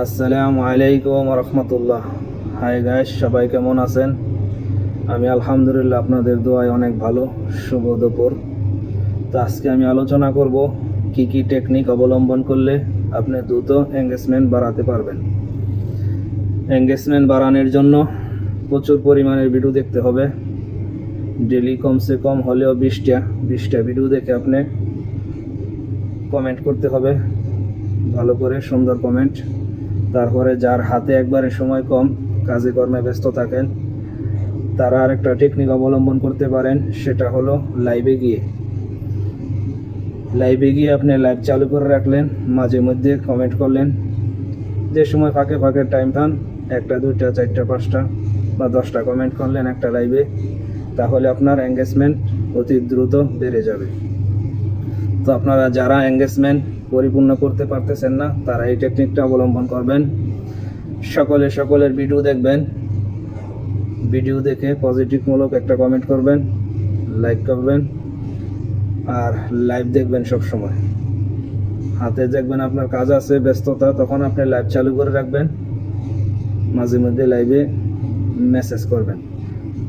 আসসালামু আলাইকুম রহমতুল্লাহ hi guys, সবাই কেমন আছেন? আমি আলহামদুলিল্লাহ আপনাদের দোয়ায় অনেক ভালো, শুভ দুপুর। তো আজকে আমি আলোচনা করব কি কি টেকনিক অবলম্বন করলে আপনি দ্রুত এঙ্গেজমেন্ট বাড়াতে পারবেন। এঙ্গেজমেন্ট বাড়ানোর জন্য প্রচুর পরিমাণের ভিডিও দেখতে হবে। ডেলি কমসে কম হলেও বিশটা বিশটা ভিডিও দেখে আপনি কমেন্ট করতে হবে। ভালো করে সুন্দর কমেন্ট তারপরে যার হাতে একবারে সময় কম, কাজে কর্মে ব্যস্ত থাকেন, তারা আরেকটা টেকনিক অবলম্বন করতে পারেন, সেটা হলো লাইভে গিয়ে। লাইভে গিয়ে আপনি লাইভ চালু করে রাখলেন, মাঝে মধ্যে কমেন্ট করলেন, যে সময় ফাঁকে ফাঁকে টাইম পান, একটা, দুইটা, চারটা, পাঁচটা বা দশটা কমেন্ট করলেন একটা লাইভে তাহলে আপনার এঙ্গেজমেন্ট অতি দ্রুত বেড়ে যাবে। তো আপনারা যারা এঙ্গেজমেন্ট পরিপূর্ণ করতে পারতেছেন না, তারা এই টেকনিকটা অবলম্বন করবেন। সকলে সকলের ভিডিও দেখবেন। ভিডিও দেখে পজিটিভমূলক একটা কমেন্ট করবেন লাইক করবেন, আর লাইভ দেখবেন সব সময় হাতে দেখবেন আপনার কাজ আছে, ব্যস্ততা, তখন আপনি লাইভ চালু করে রাখবেন। মাঝে মধ্যে লাইভে মেসেজ করবেন।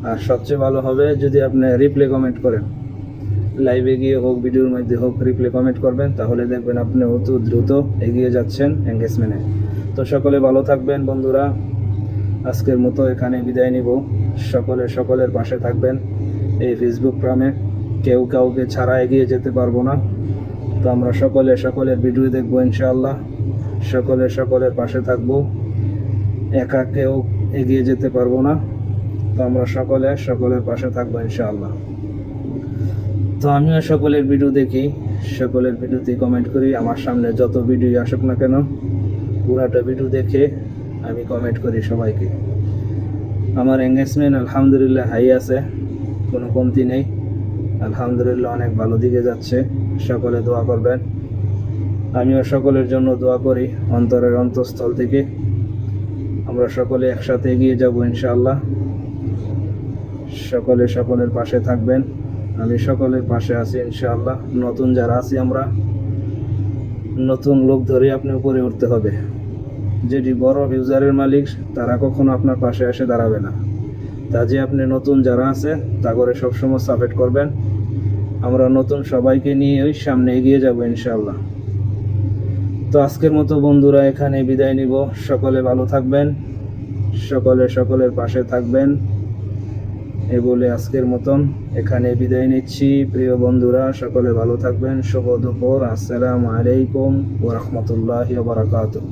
আর সবচেয়ে ভালো হবে যদি আপনি রিপ্লে কমেন্ট করেন। লাইভে গিয়ে হোক ভিডিওর মধ্যে হোক রিপ্লে কমেন্ট করবেন, তাহলে দেখবেন আপনি অত দ্রুত এগিয়ে যাচ্ছেন এঙ্গেজমেন্টে তো সকলে ভালো থাকবেন বন্ধুরা। আজকের মতো এখানে বিদায় নিব। সকলে সকলের পাশে থাকবেন এই ফেসবুক গ্রামে। কেউ কাউকে ছাড়া এগিয়ে যেতে পারব না। তো আমরা সকলে সকলের ভিডিও দেখব ইনশাআল্লাহ। সকলে সকলের পাশে থাকব। একা কেউ এগিয়ে যেতে পারব না। তো আমরা সকলে সকলের পাশে থাকব ইনশাআল্লাহ। তো আমিও সকলের ভিডিও দেখি, সকলের ভিডিওতে কমেন্ট করি, আমার সামনে যত ভিডিও আসুক না কেন, পুরাটা ভিডিও দেখে আমি কমেন্ট করি সবাইকে। আমার এঙ্গেজমেন্ট আলহামদুলিল্লাহ হাই আছে, কোনো কমতি নেই। আলহামদুলিল্লাহ অনেক ভালো দিকে যাচ্ছে, সকলে দোয়া করবেন। আমিও সকলের জন্য দোয়া করি, অন্তরের অন্তঃস্থল থেকে। আমরা সকলে একসাথে এগিয়ে যাব ইনশাআল্লাহ। সকলে সকলের পাশে থাকবেন। আমি সকলের পাশে আছি, ইনশাআল্লাহ। নতুন যারা আছি আমরা, নতুন লোক ধরে আপনি উপরে উঠতে হবে। যেটি বড় ফিউজারের মালিক, তারা কখনো আপনার পাশে এসে দাঁড়াবে না। তা যে আপনি নতুন যারা আছে, তা করে সবসময় সাপোর্ট করবেন। আমরা নতুন সবাইকে নিয়ে ওই সামনে এগিয়ে যাব, ইনশাআল্লাহ। তো আজকের মতো বন্ধুরা এখানে বিদায় নিব। সকলে ভালো থাকবেন। সকলে সকলের পাশে থাকবেন। এ বলে আজকের মতন এখানে বিদায় নিচ্ছি। প্রিয় বন্ধুরা, সকলে ভালো থাকবেন। শুভ দুপুর। আসসালামু আলাইকুম ওরহমতুল্লাহ বারাকাতুহ।